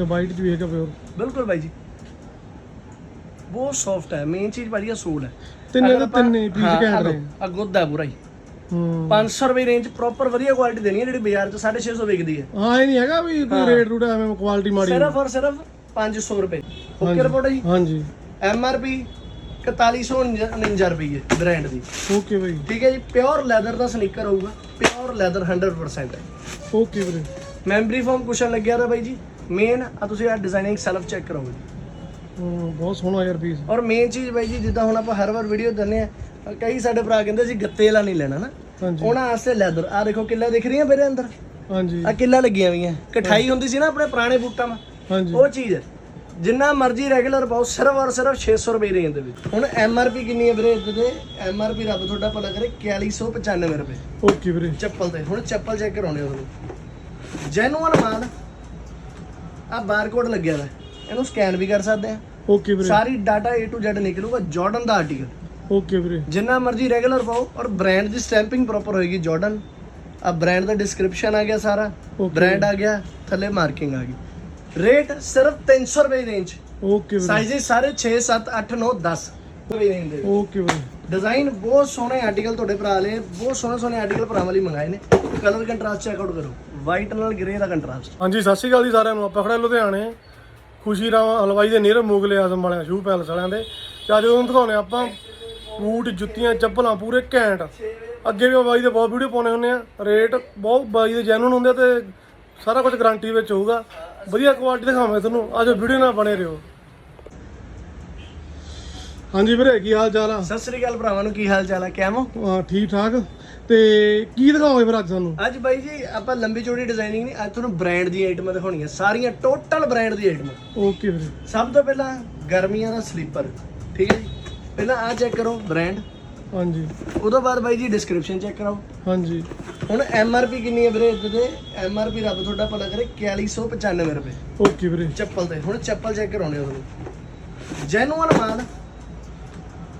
ਤੇ ਵਾਈਟ ਚ ਵੀ ਹੈਗਾ ਪਿਓਰ। ਬਿਲਕੁਲ ਬਾਈ ਜੀ। ਬਹੁਤ ਸੌਫਟ ਹੈ ਮੇਨ ਚੀਜ਼ ਭਾਜੀ ਆ ਸੋਲ ਹੈ। ਤਿੰਨੇ ਦੇ ਤਿੰਨੇ ਪੀਸ ਹਾਂ, ਘੈਂਟ ਰਹੇ ਆ ਗੁੱਦ ਪੂਰਾ ਹੀ। ਹੂੰ। 500 ਰੁਪਏ ਰੇਂਜ ਪ੍ਰੋਪਰ ਵਧੀਆ ਕੁਆਲਿਟੀ ਦੇਣੀ ਹੈ ਜਿਹੜੀ ਬਾਜ਼ਾਰ 'ਚ 650 ਵਿਕਦੀ ਹੈ। ਹਾਂ ਇਹ ਨਹੀਂ ਹੈਗਾ ਵੀ ਕੋਈ ਰੇਟ ਰੂਟ ਐਵੇਂ ਕੁਆਲਿਟੀ ਮਾੜੀ ਸਿਰਫ ਔਰ ਸਿਰਫ 500 ਰੁਪਏ। ਓਕੇ ਰਿਪੋਰਟ ਹੈ ਜੀ? ਹਾਂਜੀ। ਐਮ ਆਰ ਪੀ 4149 ਰੁਪਏ ਬ੍ਰਾਂਡ ਦੀ। ਓਕੇ ਬਾਈ। ਠੀਕ ਹੈ ਜੀ ਪਿਓਰ ਲੈਦਰ ਦਾ ਸਨੀਕਰ ਹੋਊਗਾ ਪਿਓਰ ਲੈਦਰ 100% ਹੈ। ਓਕੇ ਵੀਰੇ। ਮੈਮਰੀ ਫੋਮ ਕੁਸ਼ਨ ਲੱਗਿਆ ਦਾ ਬਾਈ ਜੀ। ਮੇਨ ਆ ਤੁਸੀਂ ਆ ਡਿਜ਼ਾਈਨਿੰਗ ਸੈਲਫ ਚੈੱਕ ਕਰੋਗੇ। ਬਹੁਤ ਸੋਹਣਾ ਯਾਰ ਪੀਸ ਔਰ ਮੇਨ ਚੀਜ਼ ਬਾਈ ਜੀ ਜਿੱਦਾਂ ਹੁਣ ਆਪਾਂ ਹਰ ਵਾਰ ਵੀਡੀਓ ਦਿੰਨੇ ਆ ਕਈ ਸਾਡੇ ਭਰਾ ਕਹਿੰਦੇ ਸੀ ਗੱਤੇ ਵਾਲਾ ਨਹੀਂ ਲੈਣਾ ਨਾ। ਹਾਂਜੀ। ਉਹਨਾਂ ਵਾਸਤੇ ਲੈਦਰ ਆ ਦੇਖੋ ਕਿੱਲਾ ਦਿਖ ਰਹੀਆਂ ਮੇਰੇ ਅੰਦਰ? ਹਾਂਜੀ। ਆ ਕਿੱਲਾ ਲੱਗੀਆਂ ਹੋਈਆਂ। ਕਠਾਈ ਹੁੰਦੀ ਸੀ ਨਾ ਆਪਣੇ ਪੁਰਾਣੇ ਬੂਟਾਂ 'ਚ ਹਾਂਜੀ। ਉਹ ਚੀਜ਼ ਹੈ। ਜਿੰਨਾ ਮਰਜ਼ੀ ਰੈਗੂਲਰ ਪਾਓ ਸਿਰਫ ਔਰ ਸਿਰਫ 600 ਰੁਪਏ ਰੇਂਜ ਦੇ ਵਿੱਚ। ਹੁਣ ਐਮ ਆਰ ਪੀ ਕਿੰਨੀ ਹੈ ਵੀਰੇ? ਇੱਥੇ ਤੇ ਐਮ ਆਰ ਪੀ ਰੱਬ ਤੁਹਾਡਾ ਭਲਾ ਕਰੇ 4195 ਰੁਪਏ। ਓਕੇ ਵੀਰੇ। ਚੱਪਲ ਤੇ। ਹੁਣ ਚੱਪਲ ਚੈੱਕ ਕਰਾਉਣੇ ਤੁਹਾਨੂੰ। ਜੈਨੂਅਨ ਮਾਲ। ਆ ਬਾਰਕੋਡ ਲੱਗਿਆ ਹੋਇਆ। ਇਹਨੂੰ ਸਕੈਨ ਵੀ ਕਰ ਸਕਦੇ ਆ। ਓਕੇ ਵੀਰੇ। ਸਾਰੀ ਡਾਟਾ A to Z ਨਿਕਲੂਗਾ ਜਾਰਡਨ ਦਾ ਆਰਟੀਕਲ ਓਕੇ ਵੀਰੇ। ਜਿੰਨਾ ਮਰਜ਼ੀ ਰੈਗੂਲਰ ਪਾਓ ਔਰ ਬ੍ਰਾਂਡ ਦੀ ਸਟੈਂਪਿੰਗ ਪ੍ਰੋਪਰ ਹੋਏਗੀ ਜਾਰਡਨ ਆ ਬ੍ਰਾਂਡ ਦਾ ਡਿਸਕ੍ਰਿਪਸ਼ਨ ਆ ਗਿਆ ਸਾਰਾ। Okay. ਬ੍ਰਾਂਡ ਆ ਗਿਆ ਥੱਲੇ ਮਾਰਕਿੰਗ ਆ ਗਈ। ਰੇਟ ਸਿਰਫ 300 ਰੁਪਏ ਰੇਂਜ ਓਕੇ ਵੀਰੇ। ਸਾਈਜ਼ ਸਾਰੇ 6 7 8 9 10 ਰੁਪਏ ਰੇਂਜ ਦੇ ਓਕੇ ਵੀਰੇ। ਡਿਜ਼ਾਈਨ ਬਹੁਤ ਸੋਹਣੇ ਆਰਟੀਕਲ ਤੁਹਾਡੇ ਭਰਾ ਲਏ ਬਹੁਤ ਸੋਹਣੇ ਸੋਹਣੇ ਆਰਟੀਕਲ ਭਰਾਵਾਂ ਲਈ ਮੰਗਾਏ ਨੇ। ਕਲਰ ਕੰਟਰਾਸਟ ਚੈੱਕ ਆਊਟ ਕਰੋ। ਵਾਈਟ ਨਾਲ ਗ੍ਰੇ ਦਾ ਕੰਟਰਾਸਟ। ਹਾਂਜੀ ਸਤਿ ਸ਼੍ਰੀ ਅਕਾਲ ਜੀ ਸਾਰਿਆਂ ਨੂੰ। ਆਪਾਂ ਖੜੇ ਲੁਧਿਆਣੇ। ਖੁਸ਼ੀ ਰਾਮ ਹਲਵਾਈ ਦੇ ਨੀਰ ਮੁਗਲੇ ਆਜ਼ਮ ਵਾਲਿਆਂ ਸ਼ੂ ਪੈਲਸ ਵਾਲਿਆਂ ਦੇ। ਤੇ ਅੱਜ ਤੁਹਾਨੂੰ ਦਿਖਾਉਣੇ ਆਪਾਂ ਬੂਟ ਜੁੱਤੀਆਂ ਚੱਪਲਾਂ ਪੂਰੇ ਘੈਂਟ। ਅੱਗੇ ਵੀ ਬਾਈ ਦੇ ਬਹੁਤ ਵੀਡੀਓ ਪਾਉਣੇ ਹੁੰਦੇ ਆ। ਰੇਟ ਬਹੁਤ ਬਾਈ ਦੇ ਜੈਨੂਨ ਹੁੰਦੇ ਆ ਤੇ ਸਾਰਾ ਕੁਝ ਗਾਰੰਟੀ ਵਿੱਚ ਹੋਊਗਾ। ਵਧੀਆ ਕੁਆਲਿਟੀ ਦਿਖਾਵਾਂਗੇ ਤੁਹਾਨੂੰ। ਅੱਜ ਵੀਡੀਓ ਨਾਲ ਬਣੇ ਰਹੋ। ਹਾਂਜੀ ਵੀਰੇ ਕੀ ਹਾਲ ਚਾਲ ਆ? ਸਤਿ ਸ੍ਰੀ ਅਕਾਲ ਭਰਾਵਾਂ ਨੂੰ ਕੀ ਹਾਲ ਚਾਲ ਕਿਵੇਂ ਹਾਂ, ਠੀਕ ਠਾਕ ਤੇ ਕੀ ਦਿਖਾਓਗੇ ਫਿਰ ਅੱਜ ਸਾਨੂੰ ਅੱਜ ਬਾਈ ਜੀ ਆਪਾਂ ਲੰਬੀ ਚੌੜੀ ਡਿਜ਼ਾਈਨਿੰਗ ਨਹੀਂ ਅੱਜ ਤੁਹਾਨੂੰ ਬ੍ਰਾਂਡ ਦੀਆਂ ਆਈਟਮਾਂ ਦਿਖਾਉਣੀਆਂ ਸਾਰੀਆਂ ਟੋਟਲ ਬ੍ਰਾਂਡ ਦੀ ਆਈਟਮਾਂ ਓਕੇ ਵੀਰੇ। ਸਭ ਤੋਂ ਪਹਿਲਾਂ ਗਰਮੀਆਂ ਦਾ ਸਲੀਪਰ ਠੀਕ ਹੈ ਜੀ? ਪਹਿਲਾਂ ਆ ਚੈੱਕ ਕਰੋ ਬ੍ਰਾਂਡ ਹਾਂਜੀ। ਉਦੋਂ ਬਾਅਦ ਬਾਈ ਜੀ ਡਿਸਕ੍ਰਿਪਸ਼ਨ ਚੈੱਕ ਕਰਾਓ। ਹਾਂਜੀ। ਹੁਣ ਐਮ ਆਰ ਪੀ ਕਿੰਨੀ ਹੈ ਵੀਰੇ ਇੱਥੇ ਤੇ? ਐਮ ਆਰ ਪੀ ਰੱਬ ਤੁਹਾਡਾ ਭਲਾ ਕਰੇ 4195 ਰੁਪਏ। ਓਕੇ ਵੀਰੇ। ਚੱਪਲ ਤੇ ਹੁਣ ਚੱਪਲ ਚੈੱਕ ਕਰਾਉਣੇ ਆ ਤੁਹਾਨੂੰ। ਜੈਨੂਅਨ ਮਾਲ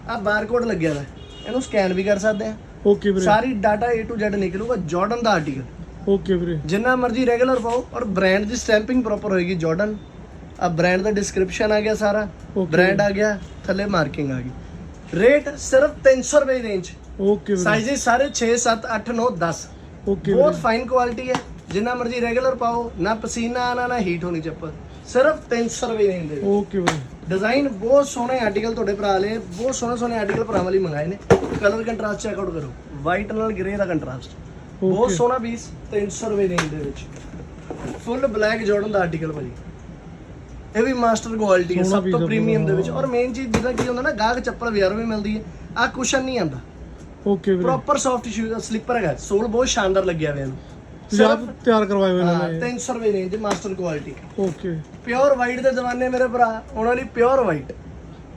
ਆ ਬਾਰਕੋਡ ਲੱਗਿਆ ਹੋਇਆ। ਇਹਨੂੰ ਸਕੈਨ ਵੀ ਕਰ ਸਕਦੇ ਆ। ਓਕੇ ਵੀਰੇ। ਸਾਰੀ ਡਾਟਾ A to Z ਨਿਕਲੂਗਾ ਜਾਰਡਨ ਦਾ ਆਰਟੀਕਲ ਓਕੇ ਵੀਰੇ। ਜਿੰਨਾ ਮਰਜ਼ੀ ਰੈਗੂਲਰ ਪਾਓ ਔਰ ਬ੍ਰਾਂਡ ਦੀ ਸਟੈਂਪਿੰਗ ਪ੍ਰੋਪਰ ਹੋਏਗੀ ਜਾਰਡਨ ਆ ਬ੍ਰਾਂਡ ਦਾ ਡਿਸਕ੍ਰਿਪਸ਼ਨ ਆ ਗਿਆ ਸਾਰਾ. ਬ੍ਰਾਂਡ ਆ ਗਿਆ ਥੱਲੇ ਮਾਰਕਿੰਗ ਆ ਗਈ। ਰੇਟ ਸਿਰਫ 300 ਰੁਪਏ ਰੇਂਜ ਓਕੇ ਵੀਰੇ। ਸਾਈਜ਼ ਸਾਰੇ 6 7 8 9 10 ਓਕੇ ਬਹੁਤ ਫਾਈਨ ਕੁਆਲਿਟੀ ਹੈ। ਜਿੰਨਾ ਮਰਜ਼ੀ ਰੈਗੂਲਰ ਪਾਓ ਨਾ ਪਸੀਨਾ ਆਣਾ ਨਾ ਹੀਟ ਹੋਣੀ ਚੱਪਲ। ਸਿਰਫ 300 ਰੁਪਏ ਰੇਂਜ ਦੇ ਓਕੇ ਵੀਰੇ। ਡਿਜ਼ਾਈਨ ਬਹੁਤ ਸੋਹਣੇ ਆਰਟੀਕਲ ਤੁਹਾਡੇ ਭਰਾ ਲਏ ਬਹੁਤ ਸੋਹਣੇ ਸੋਹਣੇ ਆਰਟੀਕਲ ਭਰਾਵਾਂ ਲਈ ਮੰਗਾਏ ਨੇ। ਕਲਰ ਕੰਟਰਾਸਟ ਚੈੱਕ ਆਊਟ ਕਰੋ। ਵਾਈਟ ਨਾਲ ਗ੍ਰੇ ਦਾ ਕੰਟਰਾਸਟ ਬਹੁਤ ਸੋਹਣਾ ਪੀਸ 300 ਰੁਪਏ ਰੇਂਜ ਦੇ ਵਿੱਚ। ਫੁੱਲ ਬਲੈਕ ਜਾਰਡਨ ਦਾ ਆਰਟੀਕਲ ਭਾਜੀ। ਇਹ ਵੀ ਮਾਸਟਰ ਕੁਆਲਿਟੀ ਹੈ ਸਭ ਤੋਂ ਪ੍ਰੀਮੀਅਮ ਦੇ। ਵਿੱਚ। ਔਰ ਮੇਨ ਚੀਜ਼ ਜਿਹਦਾ ਕੀ ਹੁੰਦਾ ਨਾ ਗਾਹਕ ਚੱਪਲ ਬਾਜ਼ਾਰੋਂ ਵੀ ਮਿਲਦੀ ਹੈ। ਆ ਕੁਸ਼ਨ ਨਹੀਂ ਆਂਦਾ ਓਕੇ ਵੀਰੇ। ਪ੍ਰੋਪਰ ਸੌਫਟ ਸ਼ੂਜ਼ ਸਲੀਪਰ ਹੈਗਾ। ਸੋਲ ਬਹੁਤ ਸ਼ਾਨਦਾਰ ਲੱਗਿਆ ਹੋਇਆ ਇਹਨੂੰ। ਆਪ ਤਿਆਰ ਕਰਵਾਏ ਹੋਏ ਹਾਂ, ਨੇ 300 ਰੁਪਏ range master quality. Okay pure white ਦੇ ਜ਼ਮਾਨੇ ਮੇਰੇ ਭਰਾ ਉਹਨਾਂ ਲਈ ਪਿਓਰ ਵਾਈਟ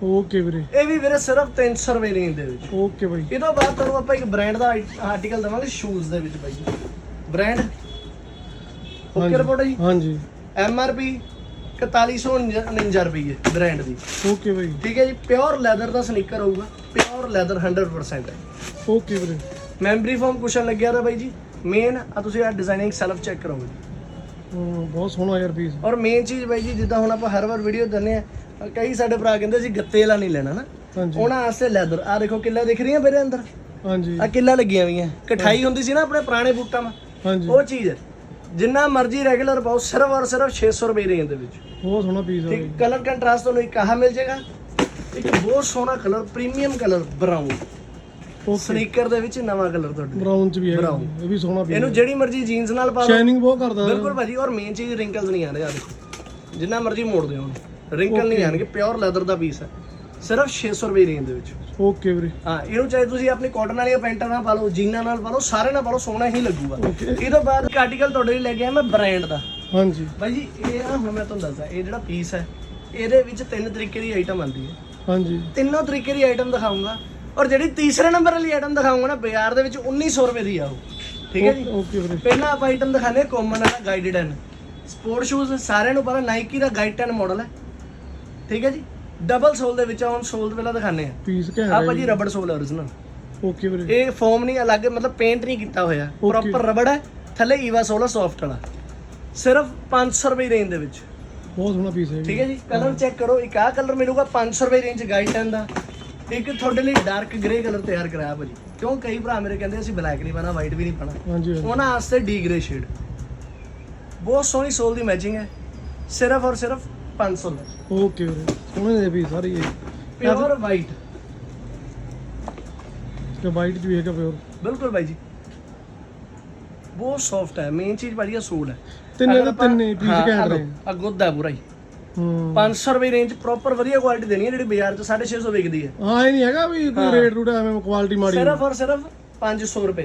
ਓਕੇ ਵੀਰੇ। ਇਹ ਵੀ ਵੀਰੇ ਸਿਰਫ 300 ਰੁਪਏ ਰੇਂਜ ਦੇ ਵਿੱਚ। Okay bye. ਇਹ ਤੋਂ ਬਾਅਦ ਤੁਹਾਨੂੰ ਆਪਾਂ ਇੱਕ ਬ੍ਰਾਂਡ ਦਾ ਆਰਟੀਕਲ ਦਵਾਂਗੇ ਸ਼ੂਜ਼ ਦੇ ਵਿੱਚ ਬਾਈ। ਬ੍ਰਾਂਡ ਓਕੇ ਰਿਪੋਰਟ ਜੀ ਹਾਂਜੀ। ਐਮ ਆਰ ਪੀ 4149 ਰੁਪਏ ਬ੍ਰਾਂਡ ਦੀ। ਓਕੇ ਬਾਈ। ਠੀਕ ਹੈ ਜੀ ਪਿਓਰ ਲੈਦਰ ਦਾ ਸਨੀਕਰ ਹੋਊਗਾ। ਪਿਓਰ ਲੈਦਰ 100% ਹੈ। ਓਕੇ ਵੀਰੇ। ਮੈਮਰੀ ਫੋਮ ਕੁਸ਼ਨ ਲੱਗਿਆ ਦਾ ਬਾਈ ਜੀ। ਮੇਨ ਆ ਤੁਸੀਂ ਆ ਡਿਜ਼ਾਈਨਿੰਗ ਸੈਲਫ ਚੈੱਕ ਕਰੋਗੇ। ਹਮ, ਬਹੁਤ ਸੋਹਣਾ ਯਾਰ ਪੀਸ ਔਰ ਮੇਨ ਚੀਜ਼ ਬਾਈ ਜੀ ਜਿੱਦਾਂ ਹੁਣ ਆਪਾਂ ਹਰ ਵਾਰ ਵੀਡੀਓ ਦਿੰਨੇ ਆ ਕਈ ਸਾਡੇ ਭਰਾ ਕਹਿੰਦੇ ਸੀ ਗੱਤੇ ਵਾਲਾ ਨਹੀਂ ਲੈਣਾ ਨਾ। ਹਾਂਜੀ। ਉਹਨਾਂ ਵਾਸਤੇ ਲੈਦਰ ਆ ਦੇਖੋ ਕਿੱਲਾ ਦਿਖ ਰਹੀਆਂ ਮੇਰੇ ਅੰਦਰ? ਹਾਂਜੀ। ਆ ਕਿੱਲਾ ਲੱਗੀਆਂ ਹੋਈਆਂ। ਕਠਾਈ ਹੁੰਦੀ ਸੀ ਨਾ ਆਪਣੇ ਪੁਰਾਣੇ ਬੂਟਾਂ 'ਚ ਹਾਂਜੀ। ਉਹ ਚੀਜ਼ ਹੈ। ਜਿੰਨਾ ਮਰਜ਼ੀ ਰੈਗੂਲਰ ਪਾਓ ਸਿਰਫ ਔਰ ਸਿਰਫ 600 ਰੁਪਏ ਰੇਂਜ ਦੇ ਵਿੱਚ। ਬਹੁਤ ਸੋਹਣਾ ਪੀਸ ਆ ਠੀਕ ਕਲਰ ਕੰਟਰਾਸਟ ਤੁਹਾਨੂੰ ਇੱਕ ਆਹ ਮਿਲ ਜਾਏਗਾ। ਇੱਕ ਬਹੁਤ ਸੋਹਣਾ colour premium colour brown sneaker ਦੇ ਵਿੱਚ ਨਵਾਂ ਕਲਰ ਤੁਹਾਡੇ ਬ੍ਰਾਊਨ ਚ ਵੀ ਹੈ Brown। ਇਹ ਵੀ ਸੋਹਣਾ ਪੀਸ ਇਹਨੂੰ ਜਿਹੜੀ ਮਰਜ਼ੀ ਜੀਨਸ ਨਾਲ ਪਾ ਲਓ ਸ਼ਾਈਨਿੰਗ ਬਹੁਤ ਕਰਦਾ ਬਿਲਕੁਲ ਭਾਜੀ ਔਰ ਮੇਨ ਚੀਜ਼ ਰਿੰਕਲਸ ਨਹੀਂ ਆਣੇ ਆ ਦੇਖੋ। ਜਿੰਨਾ ਮਰਜ਼ੀ ਮੋੜ ਦਿਓ ਉਹਨੂੰ। ਰਿੰਕਲ ਨਹੀਂ ਆਣਗੇ ਪਿਓਰ ਲੈਦਰ ਦਾ ਪੀਸ ਹੈ। ਸਿਰਫ 600 ਰੁਪਏ ਰੇਂਜ ਦੇ ਵਿੱਚ। ਓਕੇ ਵੀਰੇ। ਹਾਂ ਇਹਨੂੰ ਚਾਹੇ ਤੁਸੀਂ ਆਪਣੀ ਕਾਟਨ ਵਾਲੀਆਂ ਪੈਂਟਾਂ ਨਾਲ ਪਾ ਲਓ ਜੀਨਾਂ ਨਾਲ ਪਾ ਲਓ ਸਾਰੇ ਨਾਲ ਪਾ ਲਓ ਸੋਹਣਾ ਹੀ ਲੱਗੂਗਾ। ਇਹ ਤੋਂ ਬਾਅਦ ਇੱਕ ਆਰਟੀਕਲ ਤੁਹਾਡੇ ਲਈ ਲੈ ਕੇ ਆਇਆ ਮੈਂ ਬ੍ਰਾਂਡ ਦਾ। ਹਾਂਜੀ। ਭਾਈ ਜੀ ਇਹ ਆ ਹੁਣ ਮੈਂ ਤੁਹਾਨੂੰ ਦੱਸਦਾ ਇਹ ਜਿਹੜਾ ਪੀਸ ਹੈ ਇਹਦੇ ਵਿੱਚ ਤਿੰਨ ਤਰੀਕੇ ਦੀ ਆਈਟਮ ਆਉਂਦੀ ਹੈ। ਹਾਂਜੀ। ਤਿੰਨੋਂ ਤਰੀਕੇ ਦੀ ਆਈਟਮ ਦਿਖਾਉਂਗਾ ਔਰ ਜਿਹੜੀ ਤੀਸਰੇ ਨੰਬਰ ਵਾਲੀ ਆਈਟਮ ਦਿਖਾਉਂਗਾ ਨਾ ਬਾਜ਼ਾਰ ਦੇ ਵਿੱਚ 1900 ਰੁਪਏ ਦੀ ਆ ਉਹ। ਠੀਕ ਹੈ ਜੀ? ਓਕੇ ਵੀਰੇ। ਪਹਿਲਾਂ ਆਪਾਂ ਆਈਟਮ ਦਿਖਾਣੇ ਕਾਮਨ ਵਾਲਾ ਗਾਈਡਡ ਐਨ ਸਪੋਰਟ ਸ਼ੂਜ਼ ਸਾਰਿਆਂ ਨੂੰ ਪਤਾ ਨਾਈਕੀ ਦਾ ਗਾਈਡ 10 ਮਾਡਲ ਹੈ। ਠੀਕ ਹੈ ਜੀ? ਡਬਲ ਸੋਲ ਦੇ ਵਿੱਚ ਆ, ਹੁਣ ਸੋਲ ਪਹਿਲਾਂ ਦਿਖਾਣੇ ਆ ਪੀਸ ਆ ਘੈਂਟ ਭਾਜੀ ਰਬੜ ਸੋਲ ਹੈ origignal ਓਕੇ ਵੀਰੇ। ਇਹ ਫੋਮ ਨਹੀਂ ਅਲੱਗ ਮਤਲਬ ਪੇਂਟ ਨਹੀਂ ਕੀਤਾ ਹੋਇਆ. ਪ੍ਰੋਪਰ ਰਬੜ ਹੈ ਥੱਲੇ ਈਵਾ ਸੋਲ ਸੌਫਟ ਵਾਲਾ। ਸਿਰਫ 500 ਰੁਪਏ ਰੇਂਜ ਦੇ ਵਿੱਚ। ਬਹੁਤ ਸੋਹਣਾ ਪੀਸ ਹੈ ਠੀਕ ਹੈ ਜੀ? ਕਲਰ ਚੈੱਕ ਕਰੋ ਇੱਕ ਆਹ ਕਲਰ ਮਿਲੂਗਾ 500 ਰੁਪਏ ਰੇਂਜ ਗਾਈਟਨ ਦਾ। ਇੱਕ ਤੁਹਾਡੇ ਲਈ ਡਾਰਕ ਗ੍ਰੇ ਕਲਰ ਤਿਆਰ ਕਰਾਇਆ ਭਾਜੀ। ਕਿਉਂ? ਕਈ ਭਰਾ ਮੇਰੇ ਕਹਿੰਦੇ ਅਸੀਂ ਬਲੈਕ ਨਹੀਂ ਪਾਣਾ ਵਾਈਟ ਵੀ ਨਹੀਂ ਪਾਣਾ ਹਾਂਜੀ ਉਹਨਾਂ ਵਾਸਤੇ ਡੀ ਗ੍ਰੇ ਸ਼ੇਡ ਬਹੁਤ ਸੋਹਣੀ ਸੋਲ ਦੀ ਮੈਚਿੰਗ ਹੈ। ਸਿਰਫ ਔਰ ਸਿਰਫ 500 ਦਾ। ਓਕੇ ਵੀਰੇ ਸੋਹਣੇ ਦੇ ਪੀਸ ਸਾਰੇ ਇਹ ਪਿਓਰ ਵਾਈਟ ਤੇ ਵਾਈਟ ਵੀ ਹੈਗਾ ਪਿਓਰ ਬਿਲਕੁਲ ਬਾਈ ਜੀ। ਬਹੁਤ ਸੌਫਟ ਹੈ। ਮੇਨ ਚੀਜ਼ ਆ ਸੂਲ ਹੈ। ਤਿੰਨੇ ਦੇ ਤਿੰਨੇ ਪੀਸ ਹਾਂ, ਘੈਂਟ ਆਹ ਰਹੇ ਲਓ, ਆਹ ਗੁੱਦਾ ਪੂਰਾ ਹੀ। ਹੂੰ 500 ਰੁਪਏ ਰੇਂਜ ਪ੍ਰੋਪਰ ਵਧੀਆ ਕੁਆਲਿਟੀ ਦੇਣੀ ਹੈ ਜਿਹੜੀ ਬਾਜ਼ਾਰ 'ਚ 650 ਵਿਕਦੀ ਹੈ। ਹਾਂ ਇਹ ਨਹੀਂ ਹੈਗਾ ਵੀ ਕੋਈ ਰੇਟ ਰੂਟ ਐਵੇਂ ਕੁਆਲਿਟੀ ਮਾੜੀ ਸਿਰਫ ਔਰ ਸਿਰਫ 500 ਰੁਪਏ।